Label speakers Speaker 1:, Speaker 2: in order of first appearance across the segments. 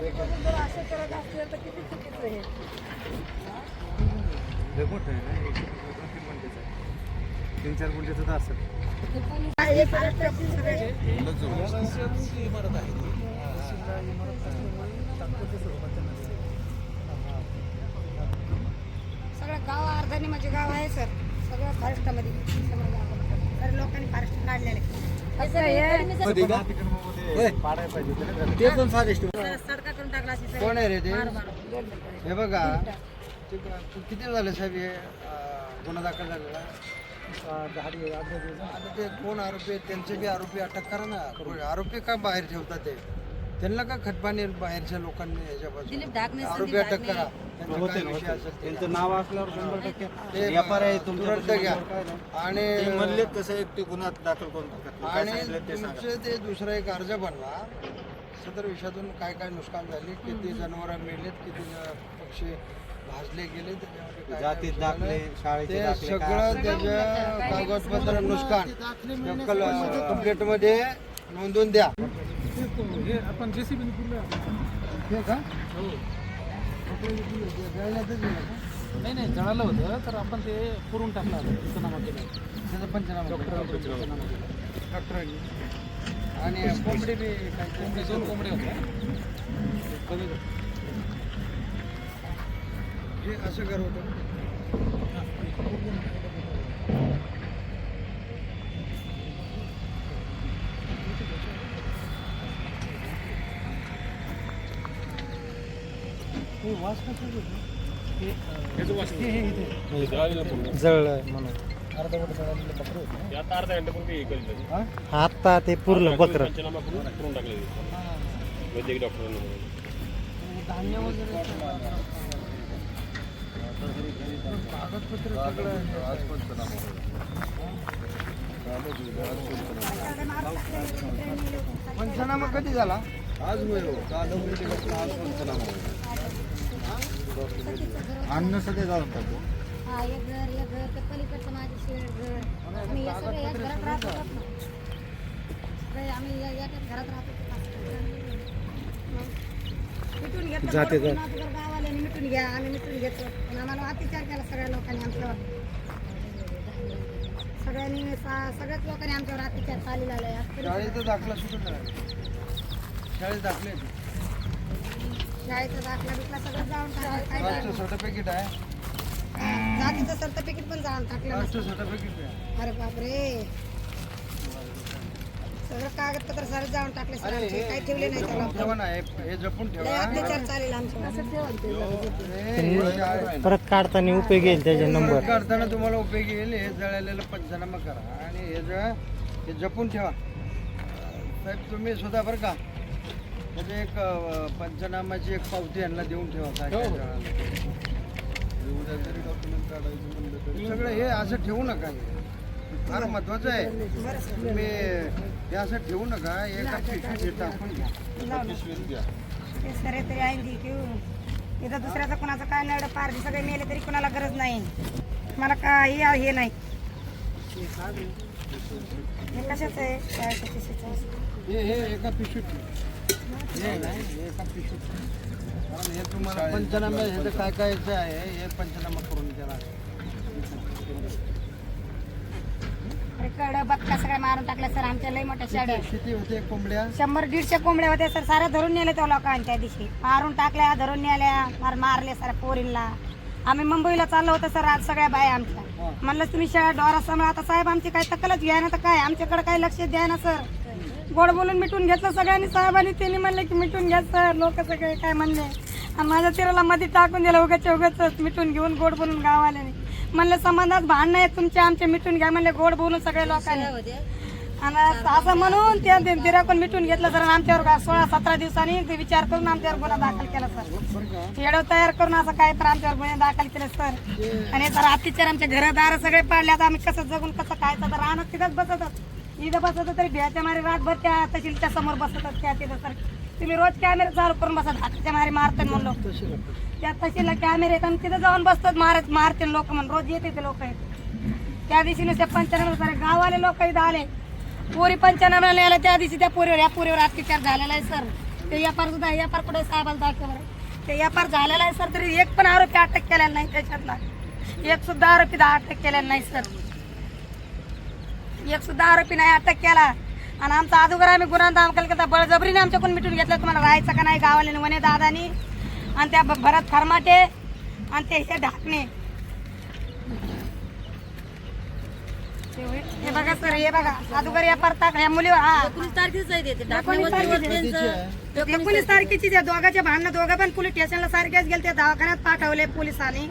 Speaker 1: असं करत तर किती चुकीचं
Speaker 2: तीन चार तर असेल
Speaker 1: हे महाराष्ट्रातील सगळे गाव अर्धानी माझे गाव आहे. सर सगळं फॉरेस्टमध्ये तर लोकांनी फॉरेस्ट काढलेले असं
Speaker 3: ते पण फॉरेस्ट
Speaker 1: टाकला
Speaker 3: कोण आहे रे ते?
Speaker 1: मार मार. दोन मिनिटं.
Speaker 3: हे बघा. ते क- किती झाले साहेब हे अं, गुन्हा दाखल झालेला? आता ते कोण आरोपी आहेत? त्यांचे बी आरोपी अटक करा ना. आरोपी का बाहेर ठेवतात ते? त्यांना का खटपाणी बाहेरच्या लोकांनी याच्यापासून? आरोपी अटक करा. त्यांचा काय विषय असेल ते.
Speaker 2: त्यांचं नाव असल्यावर शंभर टक्के
Speaker 3: ते
Speaker 2: व्यापार आहे
Speaker 3: तुरंत
Speaker 2: तुमच्या
Speaker 3: घ्या. आणि
Speaker 2: ते म्हणले तसं एक ते गुन्हा दाखल करून टाका. काय
Speaker 3: आणि
Speaker 2: सांगितलं ते सांगा.
Speaker 3: तुमचे ते दुसरा एक अर्ज बनवा. सदर विषयातून काय काय नुकसान झाले किती जनावरं मेलेत किती पक्षी भाजले गेले त्याच्यामध्ये काय
Speaker 2: दाखले. शाळेचे
Speaker 3: ते
Speaker 2: दाखले, काय
Speaker 3: सगळं कागदपत्र नुकसान कंप्लेंटमध्ये नोंदवून द्या.
Speaker 4: आपण जेसीबी
Speaker 3: हे का? का?
Speaker 4: नाही नाही जळालं होतं तर आपण ते पुरून टाकलं होतं. पंचनामा केला.
Speaker 3: त्याचा पंचनामा केला. डॉक्टरांनी. आणि कोंबडी बी
Speaker 4: कोंबडी दोन कोंबडे होते कमी
Speaker 3: हे असं घर होतं. हे वास कसा येतो?
Speaker 5: जळलं म्हणून.
Speaker 3: हा?
Speaker 5: आता ते पुरलं बकर.
Speaker 3: सगळं पंचनामा कधी झाला? आज
Speaker 2: अन्न सध्या जाऊन टाकू.
Speaker 1: हा एक घर एक घर ते पलीकडचं माझे शेड घर. आम्ही या याच घरात राहत होतो ना. सगळे आम्ही या याच्याच घरात राहत होतो. मग मिटून घेतलं
Speaker 5: जाते
Speaker 1: घर गावाल्याने मिटून घ्या आम्ही मिटून घेतो. पण आम्हाला अत्याचार केला सगळ्या लोकांनी आमच्यावर. सगळ्यांनी सा- सगळ्याच लोकांनी आमच्यावर अत्याचार चालू आलाय
Speaker 3: शाळेचा दाखला सुद्धा करा शाळेत दाखले
Speaker 1: शाळेचा दाखला बिकला सगळं जाऊन टाकलं. काय
Speaker 3: कास्टचं सर्टिफिकेट आहे.
Speaker 1: जातीचं सर्टिफिकेट पण जाऊन टाकलं अरे बापरे. सगळं कागदपत्र सारे जाऊन टाकले सर आमचे. काही ठेवले नाही त्याला. अत्याचार चालेल
Speaker 3: शाळे-
Speaker 5: परत काढताना उपयोग येईल त्याचे नंबर.
Speaker 3: परत काढताना तुम्हाला उपयोगी येईल हे जळालेलं पंचनामा करा. आणि हे जे हे जपून ठेवा. साहेब तुम्ही सुद्धा बरं का म्हणजे एक पंचनामाची एक पावती यांना देऊन ठेवा काय सगळं हे असं ठेवू नका. फार महत्वाचं आहे. तुम्ही हे असं ठेवू नका. एका पिशवीत टाकून घ्या. पिशवीत घ्या.
Speaker 1: ते सरे तरी आहे इथं दुसऱ्याचं कोणाचं काय नाही एवढं पार सगळे मेले तरी कोणाला गरज नाही. मला काही हे नाही. हे कशाचं आहे? काय?
Speaker 3: हे हे एका पिशवीत. एका हे तुम्हाला पंचनामा ह्याचं काय काय याचं आहे हे पंचनामा करून
Speaker 1: अरे कड बक्का सगळ्या मारून टाकल्या सर आमच्या लई मोठ्या शाड्या.
Speaker 3: किती होते कोंबड्या?
Speaker 1: शंभर दीडशे कोंबड्या होत्या सर साऱ्या धरून नेले त्या लोकांनी त्या दिवशी. मारून टाकल्या धरून नेल्या मार मारले सर पोरींना. आम्ही मुंबईला चाललो होतो सर आज सगळ्या बाया आमच्या. म्हणलं तुम्ही शाळा डोरा समोर आता साहेब आमची काय तक्कलच घ्या ना तर काय? आमच्याकडे काही लक्ष द्या ना सर. गोड बोलून मिटून घेतलं सगळ्यांनी. साहेबांनी त्यांनी म्हणले की मिटून घ्या सर. लोक सगळे काय म्हणले? आणि माझ्या तिराला मध्ये टाकून दिलं उगाच उगाच मिटून घेऊन गोड बोलून गावाल्याने म्हणलं समाजात भांडणं आहे तुमचे आमचे मिटून घ्या. म्हणले गोड बोलून सगळे लोकांनी. आणि असं म्हणून त्या दिराकून मिटून घेतलं सर आमच्यावर सोळा सतरा दिवसांनी ते विचार करून आमच्यावर गुन्हा दाखल केला सर. येडव तयार करून असं काय तर आमच्यावर गुन्हे दाखल केले सर. आणि सर अतिचार आमचे घरदार सगळे पाडले आता आम्ही कसं जगून कसं काय तर राहणं तिथंच बसत इथं बसत तरी भ्याच्या मारे रातभर त्या तहसीलच्या समोर बसतात त्या तिथं सर तुम्ही रोज कॅमेरे चालू करून बसत हाताच्या मारे मारतात म्हणलो. त्या तहसीलला कॅमेरे आणि तिथं जाऊन बसतात मारत मारते लोक म्हणून. रोज येते ते लोक त्या दिवशी नुसते पंचनामे सारे गाववाले लोक इथं आले. पोरी पंचनाम्याला आले त्या दिवशी त्या पोरीवर या पोरीवर अत्याचार झालेला आहे सर. ते व्यापार सुद्धा व्यापार कुठे साहेबाला दाखवा ते व्यापार झालेला आहे सर तरी एक पण आरोपी अटक केलेला नाही त्याच्यातला. एक सुद्धा आरोपी अटक केलेला नाही सर. एक सुद्धा आरोपी नाही अटक केला. आणि आमचा अगोदर आम्ही गुन्हा दाखल केला बळजबरीने आमच्याकडून मिटून घेतलं. तुम्हाला राहायचं का नाही गावाले वने दादानी. आणि त्या भरत खरमाटे आणि ते हे ढाकणे. हे बघा सर हे बघा. अगोदर या परता या मुलीवर हा.
Speaker 6: एकोणीस तारखेच आहे ते. ते
Speaker 1: एकोणीस
Speaker 6: टाकण्यावरती
Speaker 1: तारखेचे.
Speaker 6: त्यांचं-
Speaker 1: एकोणीस तारखेची त्या दोघांच्या भांडणं दोघं पण पोलीस स्टेशनला सारखेच गेले ते दवाखान्यात पाठवले पोलिसांनी.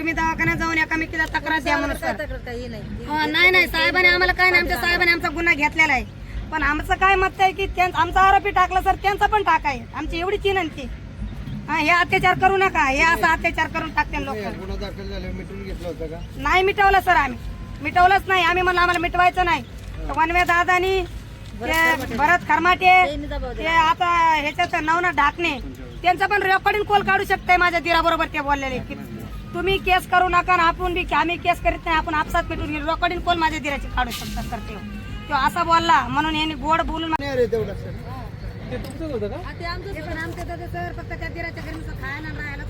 Speaker 1: तुम्ही दवाखान्यात जाऊन एकामेकीला तक्रार द्या म्हणून सर.
Speaker 6: तक्रार काही नाही.
Speaker 1: हो, नाही नाही साहेबांनी आम्हाला काय नाही आमच्या साहेबांनी आमचा गुन्हा घेतलेला आहे. पण आमचं काय मत आहे की त्यां- आमचा आरोपी टाकला सर त्यांचा पण टाकाय आमची एवढीच विनंती हा हे अत्याचार करू नका हे असा अत्याचार करून टाकते लोक.
Speaker 3: गुन्हा दाखल झाल्यावर मिटून घेतलं होतं का?
Speaker 1: नाही मिटवलं सर आम्ही. मिटवलंच नाही आम्ही म्हणलं आम्हाला मिटवायचं नाही. तर वनवे दादानी ते भरत खरमाटे ते आता ह्याच्यात नवना ढाकणे त्यांचा पण रेकॉर्डिंग कॉल काढू शकताय माझ्या दिराबरोबर ते बोललेले. की तुम्ही केस करू नका आपण बी आम्ही केस करीत नाही आपण आपसात मिटून घेऊ रेकॉर्डिंग कॉल माझ्या दिराची काढू शकतात सर ते तो असा बोलला म्हणून यांनी गोड बोलून
Speaker 4: ते तुमचंच होतं का?
Speaker 6: हा, ते आमचं
Speaker 1: ते पण आमचं तर सर फक्त त्या दिराच्या घरी नुसतं खायला राहायला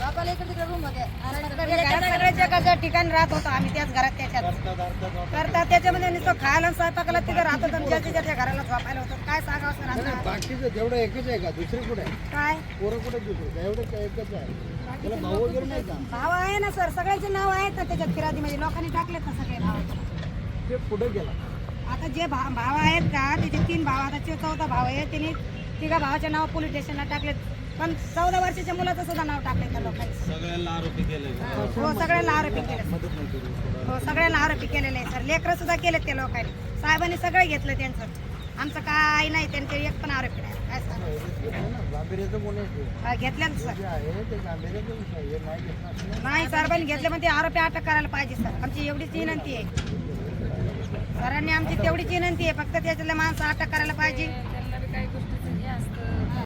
Speaker 1: झोपायला इकडं.
Speaker 6: तिकडे
Speaker 1: रूममध्ये. ठिकाणी राहत होतो आम्ही त्याच घरात त्याच्यात. करता त्याच्यामध्ये नुसतं खायला स्वयंपाकाला तिथं राहत होतो ज्याच्या ज्याच्या घराला झोपायला होतं काय सांगावं सर
Speaker 3: बाकीचं तेवढं एकच आहे का? दुसरी कुठे आहे?
Speaker 1: काय?
Speaker 3: पोरं कुठे दुसरं एवढं काय एकच आहे. त्याला भाऊ वगैरे नाही का?
Speaker 1: भाव आहे ना सर. सगळ्यांचे नाव आहेत ना त्याच्यात फिरादीमध्ये लोकांनी टाकलेत ना सगळे
Speaker 3: ते पुढे गेला?
Speaker 1: आता जे भा भाव आहेत का त्याचे तीन भाव आता चौथा भाव आहे त्यांनी तिघा भावाचे नाव पोलीस स्टेशनला टाकलेत. पण चौदा वर्षाच्या मुलाचं सुद्धा नाव टाकले त्या लोकांनी.
Speaker 2: सगळ्यांना आरोपी केले
Speaker 1: हो. सगळ्यांना आरोपी केले. हो सगळ्यांना आरोपी केलेले आहे सर. लेकरं सुद्धा केलेत त्या लोकांनी. साहेबांनी सगळं घेतलं त्यांचं. आमचं काय नाही त्यांचे एक पण आरोपी नाही काय
Speaker 3: आहे
Speaker 1: सर.
Speaker 3: जे नाही घेतलं
Speaker 1: नाही घेतले म्हणजे आरोपी अटक करायला पाहिजे सर. आमची एवढीच विनंती आहे. सरांनी आमची तेवढीच विनंती आहे. फक्त त्याच्यातल्या माणसं अटक करायला पाहिजे.